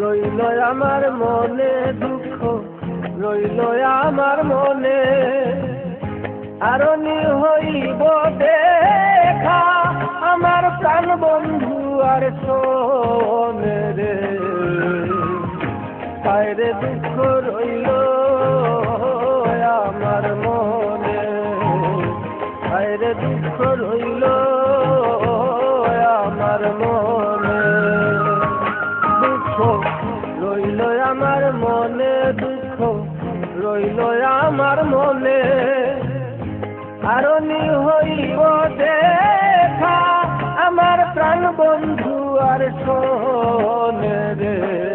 রইল আমার মনে দুঃখ। রইল আমার মনে। আরনি হইব দেখা আমার প্রাণ বন্ধু আর শোনে রে। বাইরে দুঃখ রইল আমার মনে। বাইরে দুঃখ রইল আরনি হইব দেখা আমার প্রাণ বন্ধু আর শোনে রে।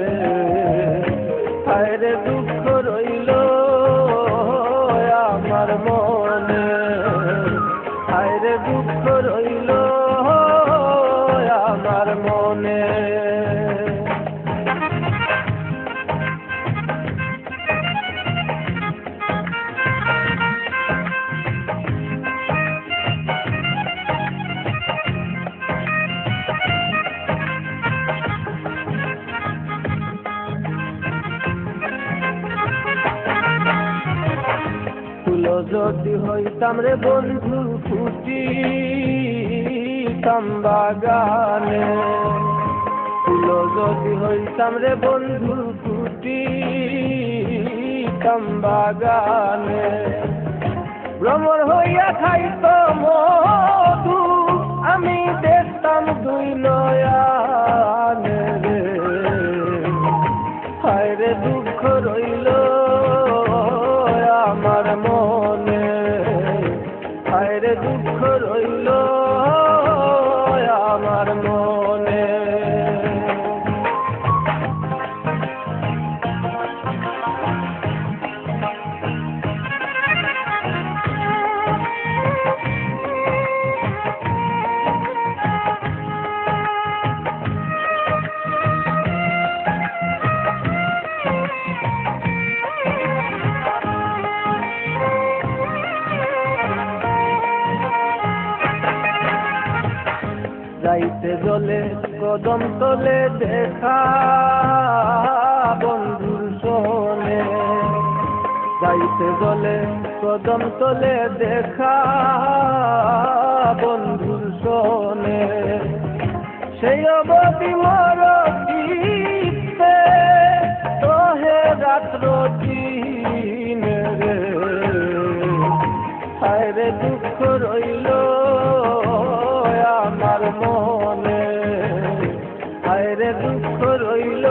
হইতাম রে বন্ধু ফুটি বাগানে ফুল যদি হইতাম রে বন্ধু ফুটি বাগানে ভ্রমর হইয়া খাইত মধু, আমি দেখতাম দুই নয়ানে দুঃখ যাইতে জলে কদম তলে দেখা বন্ধুর শোনে। যাইতে জলে কদম তলে দেখা বন্ধুর শোনে। সেই অবধি মর তোহে রাত্র দিন রে রে দুঃখ রইল রইল।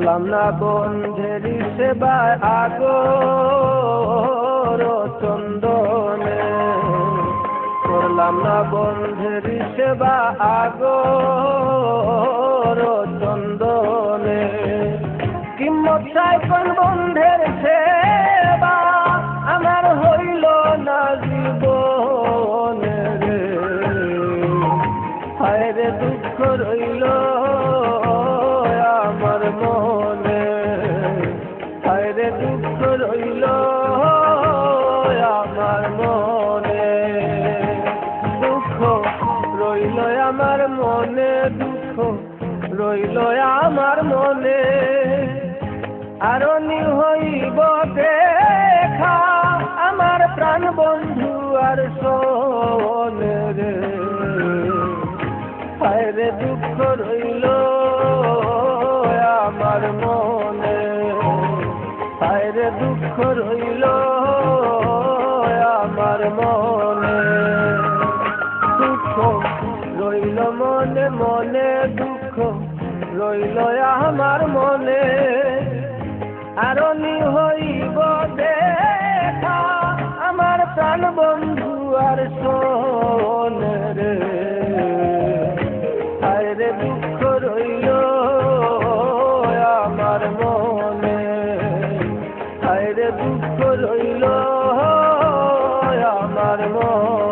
করলাম না বন্ধের সেবায় আগর চন্দনে। করলাম না বন্ধের সেবা আগর চন্দনে। কিম্মত চাই আমার মনে দুঃখ রইল আমার মনে। আরনি হইব দেখা আমার প্রাণ বন্ধু আর সোনে দুঃখ রইল আমার মনে। হায় রে দুঃখ রইল আমার মনে। মনে দুঃখ রইল আমার মনে। আর হইব দেখা আমার প্রাণ বন্ধু আর সোনে রে আরে দুঃখ রইল আমার মনে। আরে দুঃখ রইল আমার মনে।